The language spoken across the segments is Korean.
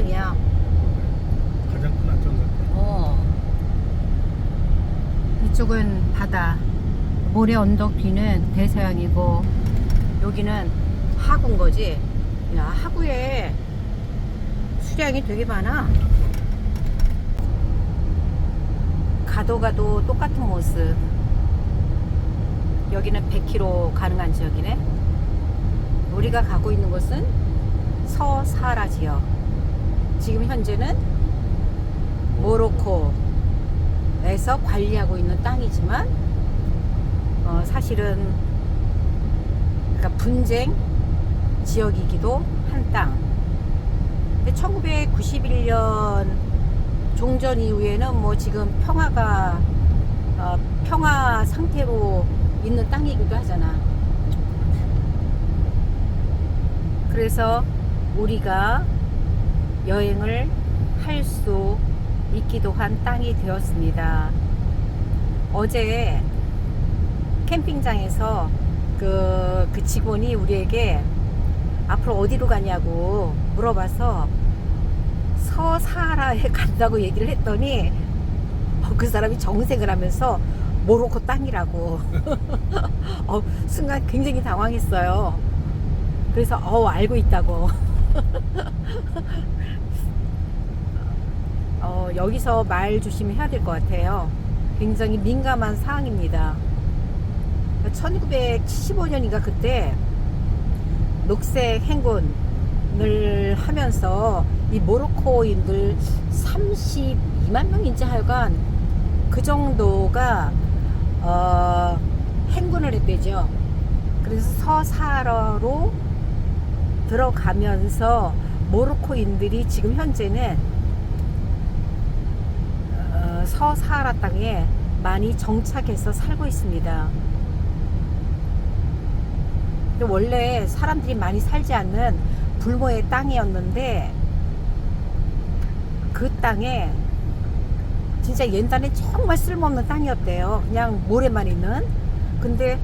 하천이야. 가장 큰 같아. 어. 이쪽은 바다. 모래 언덕 뒤는 대서양이고 여기는 하구인 거지. 야, 하구에 수량이 되게 많아. 가도 가도 똑같은 모습. 여기는 100km 가능한 지역이네. 우리가 가고 있는 곳은 서사라 지역. 지금 현재는 모로코에서 관리하고 있는 땅이지만 어, 사실은 그러니까 분쟁 지역이기도 한 땅. 근데 1991년 종전 이후에는 뭐 지금 평화가 어, 평화 상태로 있는 땅이기도 하잖아. 그래서 우리가 여행을 할 수 있기도 한 땅이 되었습니다. 어제 캠핑장에서 그, 그 직원이 우리에게 앞으로 어디로 가냐고 물어봐서 서사라에 간다고 얘기를 했더니 어, 그 사람이 정색을 하면서 모로코 땅이라고 어, 순간 굉장히 당황했어요. 그래서 어 알고 있다고 어, 여기서 말 조심해야 될 것 같아요. 굉장히 민감한 사항입니다. 1975년인가 그때 녹색 행군을 하면서 이 모로코인들 32만 명인지 하여간 그 정도가 어, 행군을 했대죠. 그래서 서사라로 들어가면서 모로코인들이 지금 현재는 어, 서사라 땅에 많이 정착해서 살고 있습니다. 원래 사람들이 많이 살지 않는 불모의 땅이었는데 그 땅에 진짜 옛날에 정말 쓸모없는 땅이었대요. 그냥 모래만 있는. 근데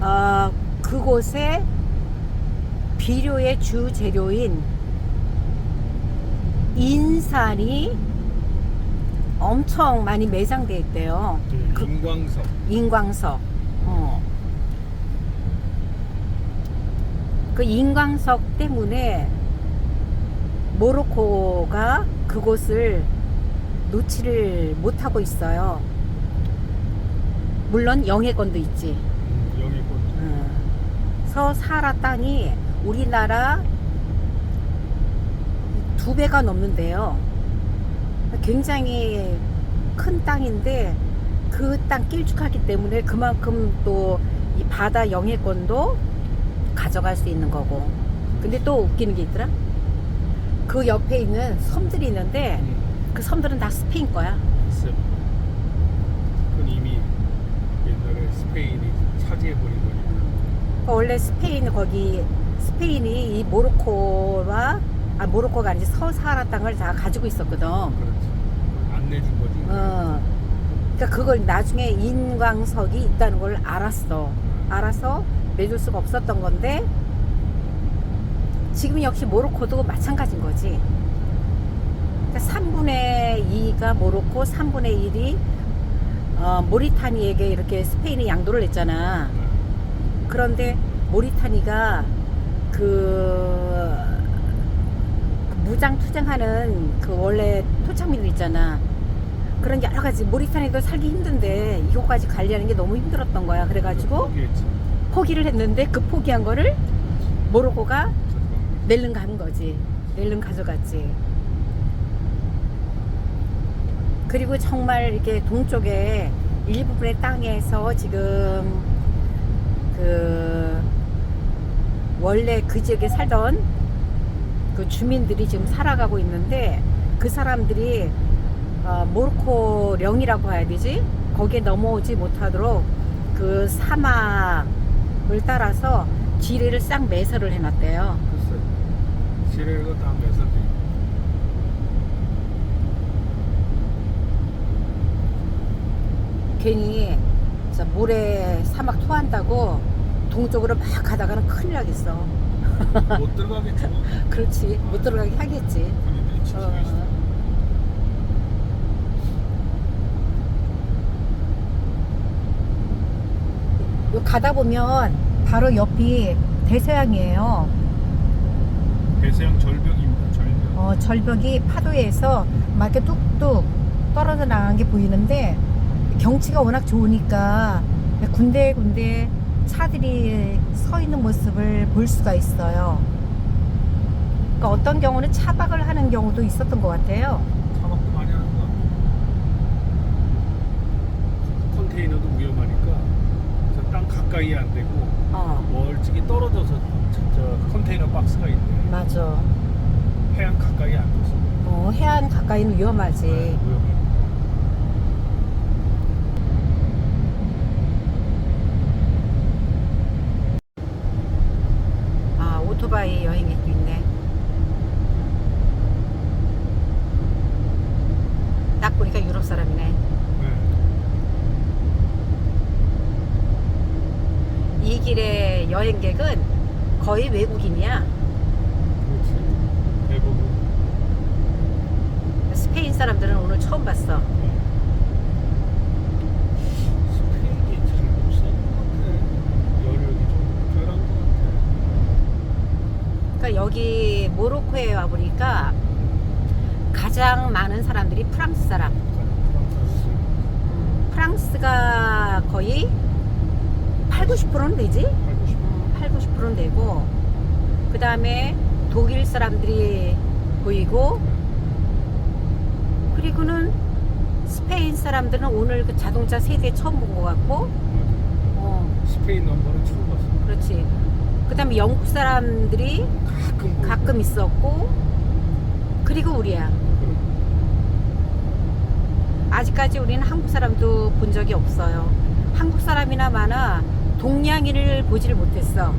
어, 그곳에 비료의 주 재료인 인산이 엄청 많이 매장돼 있대요. 그- 인광석. 인광석. 어. 그 인광석 때문에 모로코가 그곳을 놓지를 못하고 있어요. 물론 영해권도 있지. 음, 영해권. 음. 서사라 땅이 우리나라 두 배가 넘는데요. 굉장히 큰 땅인데 그 땅 길쭉하기 때문에 그만큼 또 이 바다 영해권도 가져갈 수 있는 거고. 근데 또 웃기는 게 있더라. 그 옆에 있는 섬들이 있는데 음, 그 섬들은 다 스페인 거야. 그건 이미 옛날에 스페인이 차지해버린 거니까. 원래 스페인 거기 스페인이 이 모로코와 아 모로코가 아니지 서사라 땅을 다 가지고 있었거든. 그렇지. 안 내준 거지. 어. 그러니까 그걸 나중에 인광석이 있다는 걸 알았어. 알아서 내줄 수가 없었던 건데 지금 역시 모로코도 마찬가지인 거지. 그러니까 3분의 2가 모로코, 3분의 1이 어, 모리타니에게 이렇게 스페인이 양도를 했잖아. 그런데 모리타니가 그 무장 투쟁하는 그 원래 토착민들 있잖아. 그런 여러 가지 모리타니도 살기 힘든데 이거까지 관리하는 게 너무 힘들었던 거야. 그래가지고 포기했지. 포기를 했는데 그 포기한 거를 모로코가. 낼름 간 거지. 낼름 가져갔지. 그리고 정말 이렇게 동쪽에 일부분의 땅에서 지금 그 원래 그 지역에 살던 그 주민들이 지금 살아가고 있는데 그 사람들이 어, 모로코령이라고 해야 되지? 거기에 넘어오지 못하도록 그 사막을 따라서 지뢰를 싹 매설을 해놨대요. 글쎄 지뢰가 다 매설돼 괜히 저 모래 사막 토한다고 동쪽으로 막 가다가는 큰일 나겠어. 못 들어가겠지 뭐. 그렇지. 못 들어가게 하겠지. 지키고 어. 요 가다 보면 바로 옆이 대서양이에요. 대서양 절벽입니다 절벽 어, 절벽이 파도에서 막 이렇게 뚝뚝 떨어져 나간 게 보이는데 경치가 워낙 좋으니까 군데군데 차들이 서 있는 모습을 볼 수가 있어요. 그러니까 어떤 경우는 차박을 하는 경우도 있었던 것 같아요. 차박도 많이 하는 거 같아 컨테이너도 위험하니까 저땅 가까이 안 되고 어, 멀찍이 떨어져서 저 컨테이너 박스가 있네 맞아. 해안 가까이 안 둬서 어, 해안 가까이는 위험하지. 위험해 아, 오토바이 여행객도 있네. 딱 보니까 유럽 사람이네. 네. 이 길의 여행객은 거의 외국인이야. 그렇지 대부분 스페인 사람들은 오늘 처음 봤어. 스페인이 잘못 써는 것 같아 여력이 좀 덜한 것 같아 그러니까 여기 모로코에 와 보니까 가장 많은 사람들이 프랑스 사람. 프랑스 음, 프랑스가 거의 8, 90%는 되지? 알고 싶어 8, 90%는 되고 그 다음에 독일 사람들이 보이고 그리고는 스페인 사람들은 오늘 그 자동차 세대 처음 본 것 같고 어 스페인 넘버는 처음 봤어 그렇지 그 다음에 영국 사람들이 가끔 보이고. 가끔 있었고 그리고 우리야 아직까지 우리는 한국 사람도 본 적이 없어요 한국 사람이나 많아 동양인을 보지를 못했어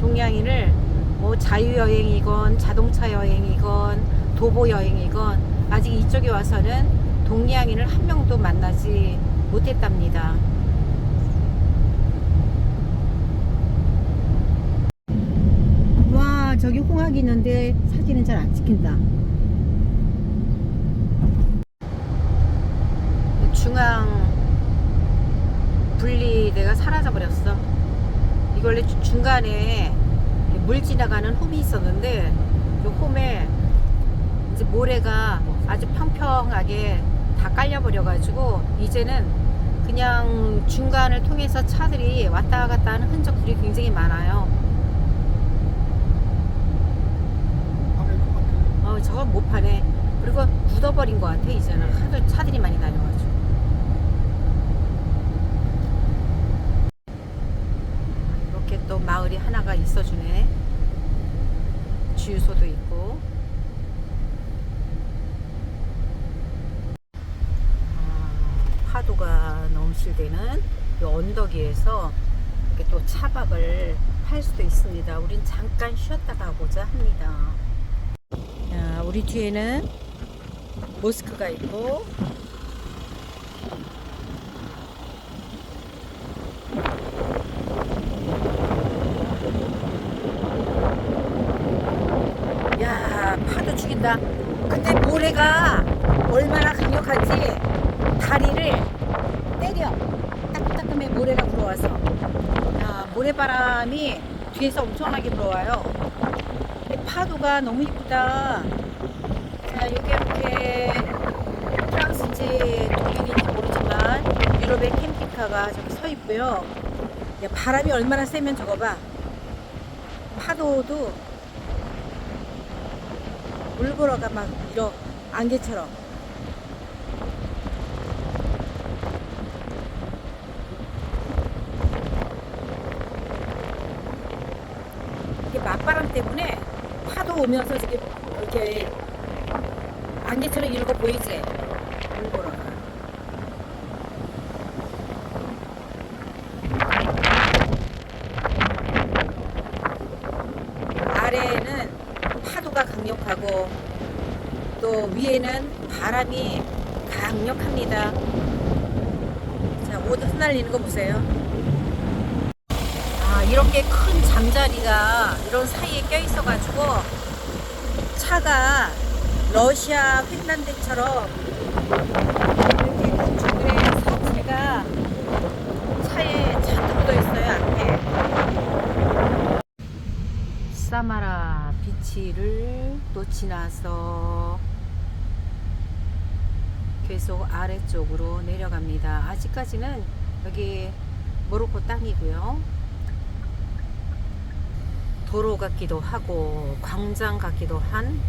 동양인을 뭐 자유여행이건 자동차 여행이건 도보 여행이건 아직 이쪽에 와서는 동양인을 한 명도 만나지 못했답니다. 홍학이 있는데 사진은 잘 안 찍힌다. 중앙 분리대가 사라져 버렸어. 이거 원래 주- 중간에 물 지나가는 홈이 있었는데 그 홈에 이제 모래가 아주 평평하게 다 깔려버려 가지고 이제는 그냥 중간을 통해서 차들이 왔다 갔다 하는 흔적들이 굉장히 많아요. 파낼 것 같아 어, 저건 못 파네. 그리고 굳어버린 것 같아, 이제는. 하도 차들이 많이 다녀가지고. 이렇게 또 마을이 하나가 있어주네. 주유소도 있고. 아, 파도가 넘실대는 이 언덕 위에서 이렇게 또 차박을 할 수도 있습니다. 우린 잠깐 쉬었다 가보자 합니다. 야, 우리 뒤에는 모스크가 있고. 야 파도 죽인다. 근데 모래가 얼마나 강력한지 다리를 때려. 따끔따끔해 모래가 불어와서. 야 모래바람이 뒤에서 엄청나게 불어와요. 파도가 너무 이쁘다 자, 여기 이렇게 프랑스인지 독일인지 모르지만 유럽의 캠핑카가 저기 서 있고요. 야, 바람이 얼마나 세면 저거 봐. 파도도 물보러가 막 이런 안개처럼. 이게 맞바람 때문에 파도 오면서 저게 이렇게 안개처럼 이런 거 보이지? 물 보러 가. 아래에는 파도가 강력하고 또 위에는 바람이 강력합니다. 자, 옷 흩날리는 거 보세요. 아, 이렇게 큰 잠자리가 이런 사이에 껴 있어가지고 차가 러시아 핀란드처럼 사마라 비치를 또 지나서 계속 아래쪽으로 내려갑니다 아직까지는 여기 모로코 땅이고요 도로 같기도 하고 광장 같기도 한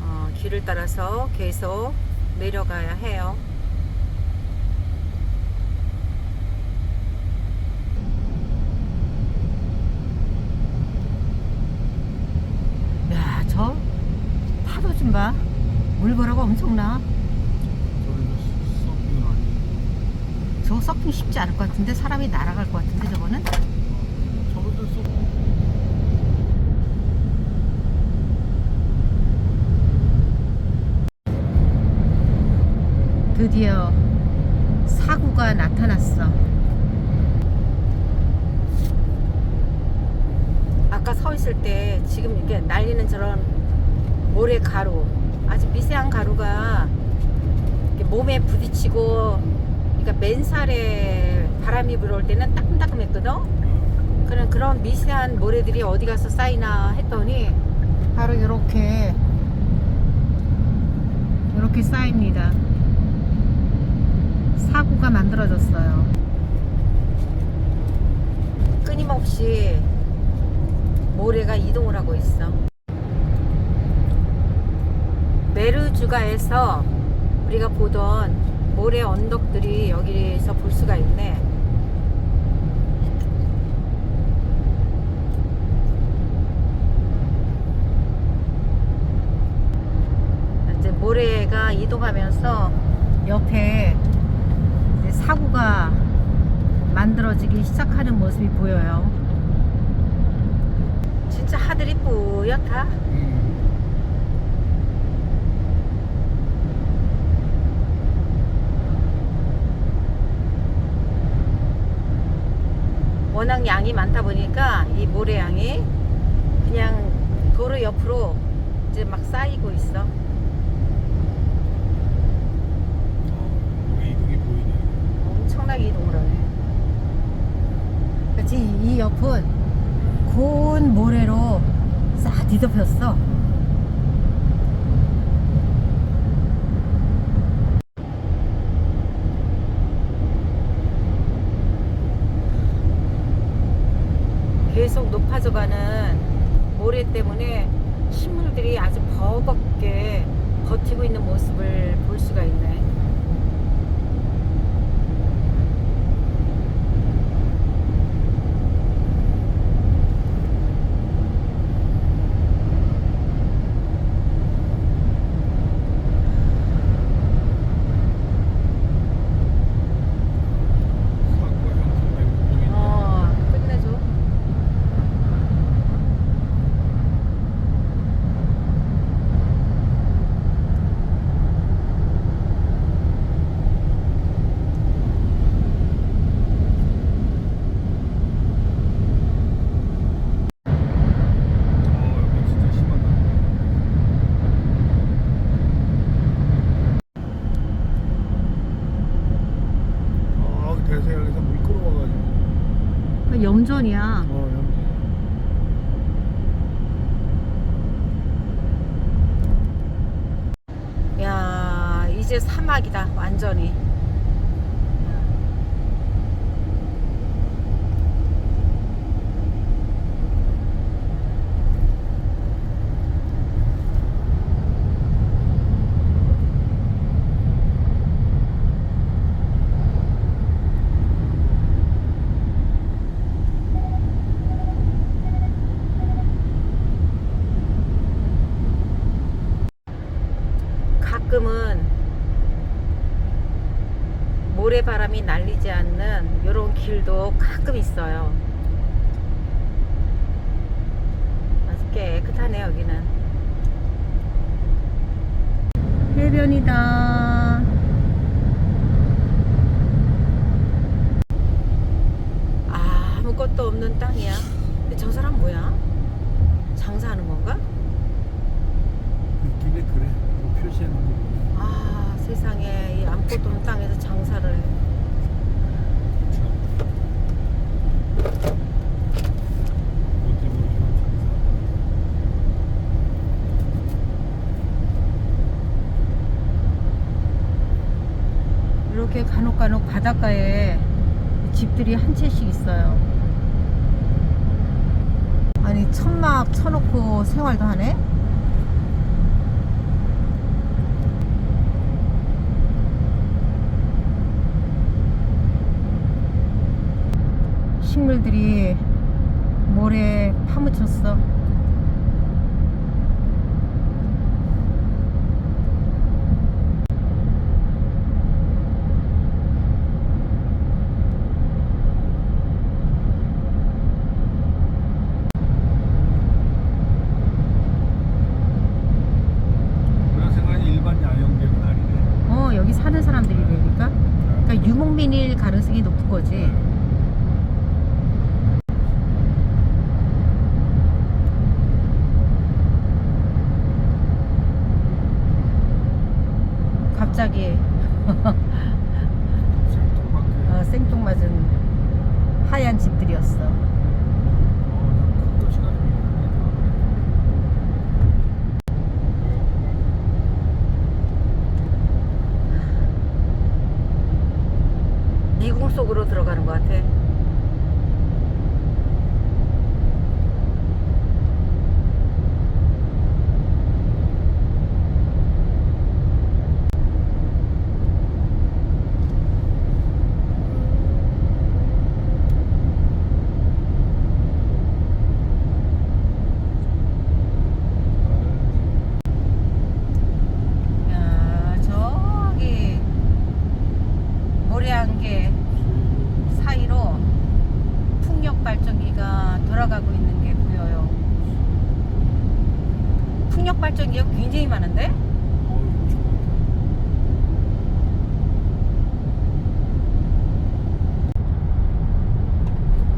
어, 길을 따라서 계속 내려가야 해요. 야, 저 봐. 물보라가 엄청나. 저거 서핑 쉽지 않을 것 같은데 사람이 날아갈 것 같은데 저거는? 드디어 사고가 나타났어. 아까 서 있을 때 지금 이렇게 날리는 저런 모래 가루, 아주 미세한 가루가 몸에 부딪히고, 그러니까 맨살에 바람이 불어올 때는 따끔따끔했거든. 그런 그런 미세한 모래들이 어디 가서 쌓이나 했더니 바로 이렇게 이렇게 쌓입니다. 사고가 만들어졌어요. 끊임없이 모래가 이동을 하고 있어. 메르주가에서 우리가 보던 모래 언덕들이 여기서 볼 수가 있네. 이제 모래가 이동하면서 옆에 사고가 만들어지기 시작하는 모습이 보여요. 진짜 하늘이 뿌옇다. 음. 워낙 양이 많다 보니까 이 모래 양이 그냥 도로 옆으로 이제 막 쌓이고 있어. 어, 우리 이동이 보이네. 엄청나게 이동을 하네. 그렇지 이 옆은 고운 모래로 싹 뒤덮였어. 계속 높아져가는 모래 때문에 식물들이 아주 버겁게 버티고 있는 모습을 볼 수가 있네. 사고가 형성되고 보이네. 어, 끝내줘. 어, 여기 진짜 심하다. 아, 대서양에서 물 끌어와가지고. 그 염전이야. 어, 여기. 야, 이제 사막이다, 완전히. 가끔은 모래바람이 날리지 않는 이런 길도 가끔 있어요. 아주 깨끗하네 여기는. 해변이다. 아무것도 없는 땅이야. 근데 저 사람 뭐야? 장사하는 건가? 느낌에 그래. 뭐 표시해 놓은 아 세상에 이 없는 땅에서 장사를 해. 이렇게 간혹간혹 바닷가에 집들이 한 채씩 있어요. 아니 천막 쳐놓고 생활도 하네? 식물들이 모래에 파묻혔어. 문화생활이 일반 야영객은 아니네. 어 여기 사는 사람들이니까 그러니까 유목민일 가능성이 높은 거지. 갑자기 생뚱맞게. 어, 생뚱맞은 하얀 집들이었어. 어, 큰 도시가 좀 속으로 들어가는 것 같아. 야, 저기 모래안개 사이로 풍력 발전기가 돌아가고 있는 게 보여요. 풍력 발전기가 굉장히 많은데?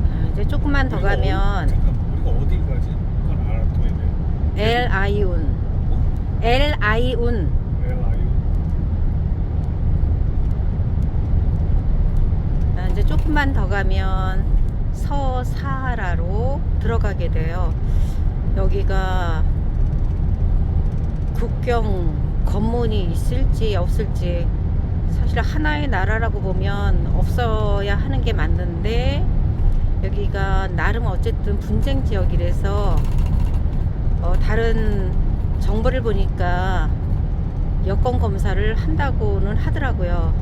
아, 이제 조금만 더 우리가 가면 어디, 잠깐만, 우리가 어딜 가지? 그건 알아둬야 돼. 엘 아이운, 어? 엘 아이운. LIU. 아, 이제 조금만 더 가면 서사하라로 들어가게 돼요. 여기가 국경 검문이 있을지 없을지 사실 하나의 나라라고 보면 없어야 하는 게 맞는데 여기가 나름 어쨌든 분쟁 지역이라서 어, 다른 정보를 보니까 여권 검사를 한다고는 하더라고요.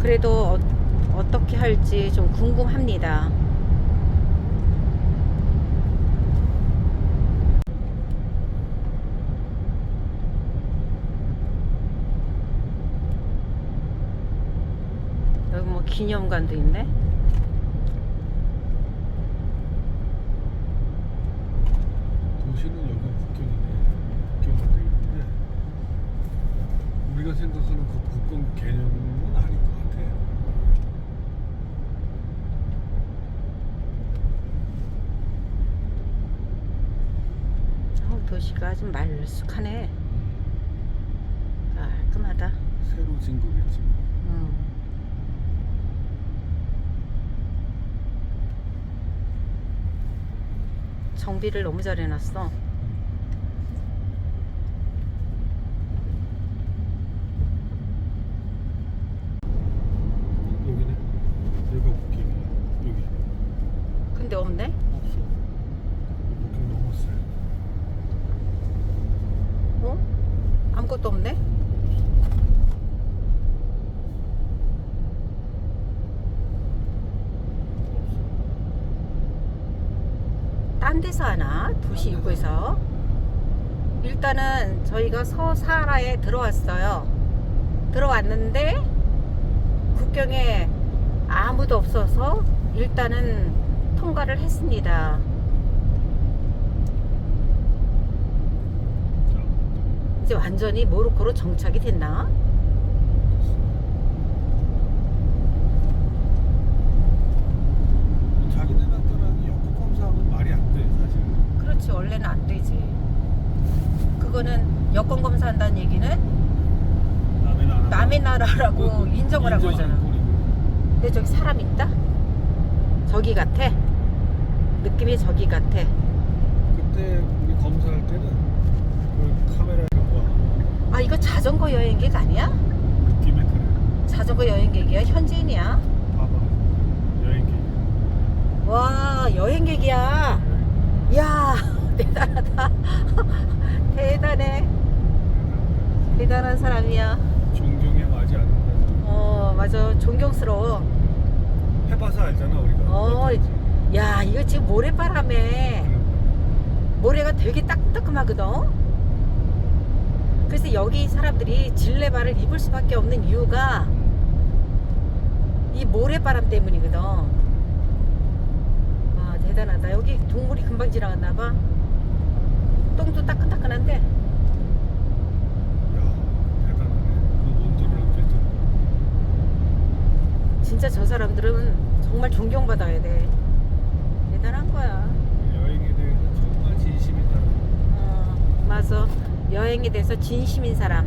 그래도 어, 어떻게 할지 좀 궁금합니다. 여 기뭐 기념관도 있네. 도시는 여기 국경이네. 국경만 돼 있는데 우리가 생각하는 그 국경 개념은 아닌 것 같아. 어, 도시가 좀 말쑥하네. 깔끔하다. 새로 진 거겠지. 음. 정비를 너무 잘 해놨어. 여기네. 여기가 국경이야. 여기 근데 없네? 없어. 국경 넘었어요. 어? 아무것도 없네? 없어. 딴 데서 하나? 도시 입구에서? 일단은 저희가 서사라에 들어왔어요. 들어왔는데 국경에 아무도 없어서 일단은 통과를 했습니다. 이제 완전히 모로코로 정착이 됐나? 자기네 나타나는 여권 검사하면 말이 안 돼, 사실. 그렇지 원래는 안 되지. 그거는 여권 검사한다는 얘기는 남의 나라. 남의 나라라고 그- 인정을 한 거잖아. 근데 저기 사람 있다? 저기 같아. 느낌이 저기 같아. 그때 우리 검사할 때는 그 카메라 이런 거 아 이거 자전거 여행객 아니야? 느낌에 그래. 자전거 여행객이야? 현지인이야? 봐봐. 여행기. 와 여행객이야. 야 대단하다. 대단해. 대단한 사람이야. 존경에 맞지 않는다. 어 맞아 존경스러워. 해봐서 알잖아 우리가. 어. 야 이거 지금 모래바람에 그래. 모래가 되게 따끔따끔하거든. 그래서 여기 사람들이 질레바를 입을 수밖에 없는 이유가 이 모래바람 때문이거든. 와 대단하다. 여기 동물이 금방 지나갔나 봐. 똥도 따끈따끈한데. 진짜 저 사람들은 정말 존경받아야 돼. 대단한 거야. 여행에 대해서 정말 진심이다. 어, 맞아. 여행에 대해서 진심인 사람.